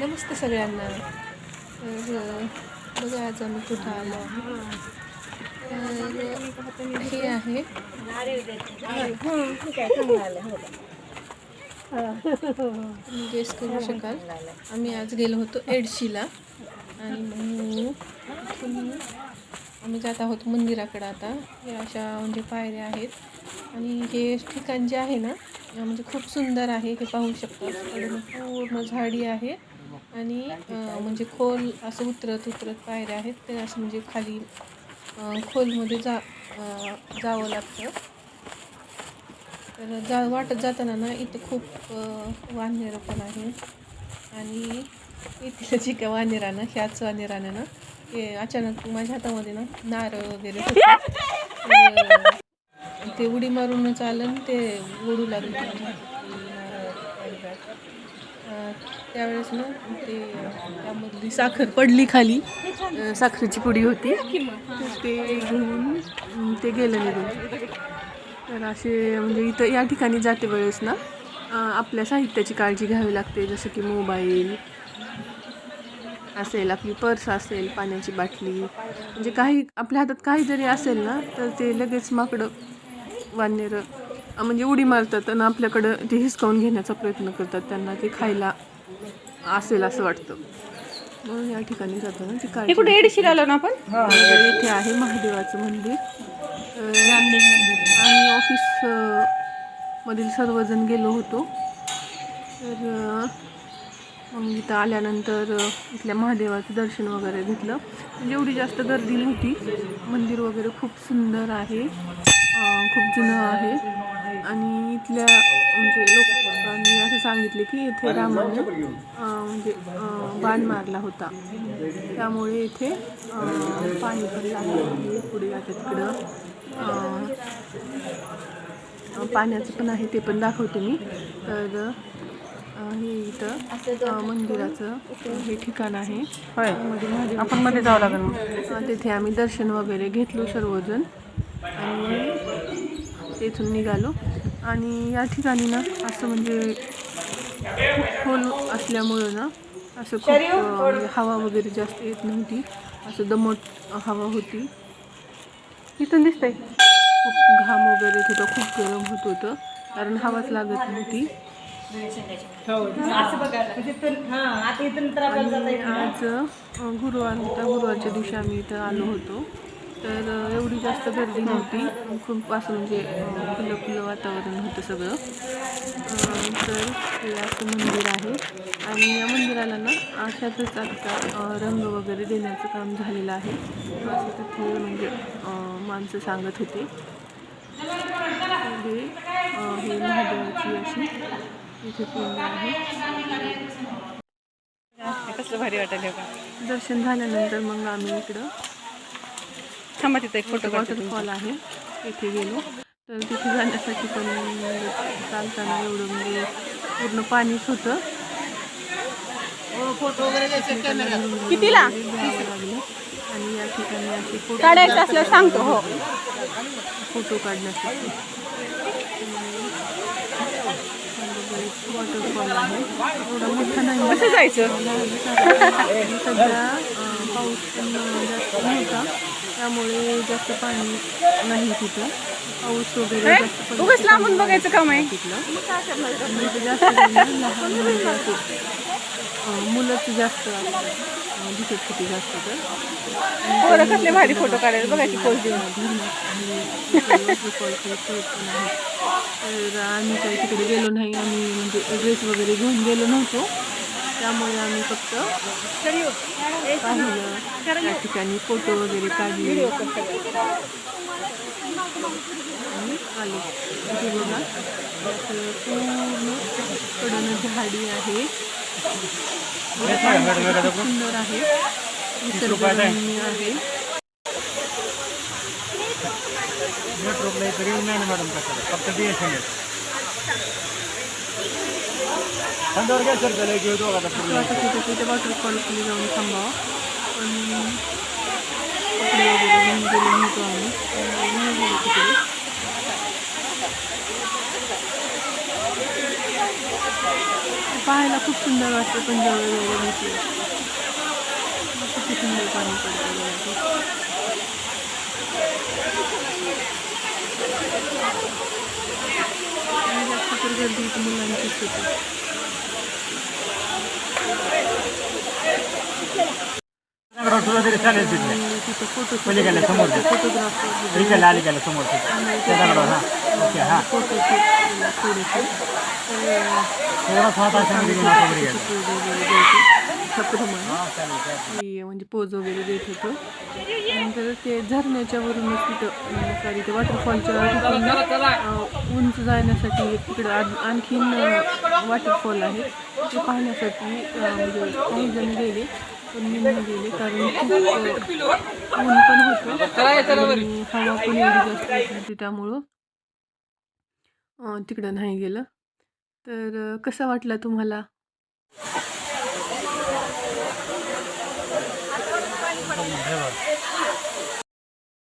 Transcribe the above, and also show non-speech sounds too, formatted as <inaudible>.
नमस्ते सगळ्यांना. तर बघा आज आम्ही कुठं आलो. हे आहे. गेस करू शकाल. आम्ही आज गेलो होतो एडशीला. आणि मग आम्ही जात आहोत मंदिराकडं आता. हे अशा म्हणजे पायऱ्या आहेत. आणि हे ठिकाण जे आहे ना म्हणजे खूप सुंदर आहे हे पाहू शकतो. पूर्ण झाडी आहे. आणि म्हणजे खोल असं उतरत उतरत पायऱ्या आहेत ते असं म्हणजे खाली खोलमध्ये जा जावं लागतं. तर जा वाटत जाताना ना इथं खूप अ, वानेरं पण आहे. आणि इथलं जी काय वानेरानं ह्याच वानेरानं ना ते अचानक माझ्या हातामध्ये ना नारळ वगैरे ते उडी मारूनच आलं ते उडू लागलं. माझ्या त्यावेळेस ना ते त्यामधली साखर पडली खाली. साखरेची पुडी होती. तर ते घेऊन ते गेलं निघून. तर असे म्हणजे इथं या ठिकाणी जाते वेळेस ना आपल्या साहित्याची काळजी घ्यावी लागते जसं की मोबाईल. असेल आपली पर्स असेल पाण्याची बाटली. म्हणजे काही आपल्या हातात काही जरी असेल ना तर ते लगेच माकडं वानेरं म्हणजे उडी मारतात आणि आपल्याकडं ते हिसकावून घेण्याचा प्रयत्न करतात. त्यांना ते खायला असेल असं वाटतं. म्हणून या ठिकाणी जातो ना ती काळजी कुठे एडशीला आलो ना आपण? तर इथे आहे महादेवाचं मंदिर. अं, आम्ही ऑफिस अं, मधील सर्वजण गेलो होतो. तर अं, मग इथं आल्यानंतर अं, इथल्या महादेवाचं दर्शन वगैरे घेतलं. म्हणजे एवढी जास्त गर्दी नव्हती. मंदिर वगैरे खूप सुंदर आहे. अं, खूप जुनं आहे. आणि इथल्या म्हणजे लोकांनी असं सांगितले की इथे रामाने अं, म्हणजे बाण मारला होता. त्यामुळे इथे पाणी पण लागलं पुढे आता तिकडं पाण्याचं पण आहे ते पण दाखवते मी. तर हे इथं मंदिराचं हे ठिकाण आहे. होय. आपण मध्ये जावं लागेल तिथे आम्ही दर्शन वगैरे घेतलो सर्वजण. आणि तेथून निघालो. आणि या ठिकाणी ना असं म्हणजे खूप खोल असल्यामुळं ना असं खूप म्हणजे हवा वगैरे जास्त येत नव्हती. असं दमट हवा होती. इथून दिसतंय. खूप घाम वगैरे येत होता खूप गरम होत होतं. कारण हवाच लागत नव्हती. आणि आज गुरुवार होता. गुरुवारच्या दिवशी आम्ही इथं आलो होतो. तर एवढी जास्त गर्दी नव्हती. खूप असं म्हणजे खुलं खुलं वातावरण होतं सगळं. तर हे असं मंदिर आहे. आणि या मंदिराला ना अशातच आता रंग वगैरे देण्याचं काम झालेलं आहे. असं तिथे म्हणजे माणसं सांगत होते. हे अ, हे महादेवाची अशी इथे पिंड आहे. कसलं भारी का दर्शन झाल्यानंतर मग आम्ही इकडं थांबा तिथं एक फोटो काढतो वॉटरफॉल आहे. तिथे गेलो. तर तिथे जाण्यासाठी पण चालताना एवढं म्हणजे पूर्ण पाणीच होतं कितीला? आणि या ठिकाणी असे फोटो काढायचं असलं सांगतो हो. फोटो काढण्यासाठी. वॉटरफॉल आहे एवढा मोठा नाही कसं जायचं? <laughs> सध्या पाऊस पण जास्त नव्हता. त्यामुळे जास्त पाणी नाही तिथं पाऊस वगैरे जास्त उगाच लांबून बघायचं काम आहे. तिथलं इथं जास्त लहान मुलं अं, मुलंच जास्त अं, दिसत होती जास्त तर. पोरं कसले भारी फोटो काढायला बघायची पोच देऊन. तर आम्ही काही तिकडे गेलो नाही. आम्ही म्हणजे ड्रेस वगैरे घेऊन गेलो नव्हतो. त्यामुळे आम्ही फक्त पाहिलं. त्या ठिकाणी फोटो वगैरे काढले. आणि आलो. इथे बघा. पूर्ण कडनं झाडी आहे. सुंदर आहे. निसर्गरम्य आहे. नेटवर्कला इथं मॅडम कशाला फक्त बी एस एन एल बंदावर काय सर त्याला घेऊ दोघाला असं वाटत होतं की त्या जाऊन थांबावं पण कपडे वगैरे घेऊन गेलो नव्हतो आम्ही नाही गेलो तिकडे पाहायला खूप सुंदर वाटतं पण जवळ जवळ घेतली किती सुंदर पाणी पडतं गर्दी मुलांचीच होती सुद्धा तरी चालेल तिथले आणि तिथं फोटो पलीकडल्या समोरचे. फोटोग्राफर इकडे आली गेलं समोर त्या दगडावर हां. ओके सात घेऊन आपण घरी गेलो. म्हणजे पोज वगैरे देत होतो. नंतर ते झरण्याच्या वरूनच तिथं सॉरी ते वॉटरफॉलच्या उंच जाण्यासाठी तिकडं आण- आणखीन वॉटरफॉल आहे. ते पाहण्यासाठी म्हणजे काही जण गेले. पण मी नाही गेले कारण खूप ऊन पण होतं. आणि हवा पण एवढी जास्त येत होती त्यामुळं. तिकडं नाही गेलं. तर कसा वाटला तुम्हाला?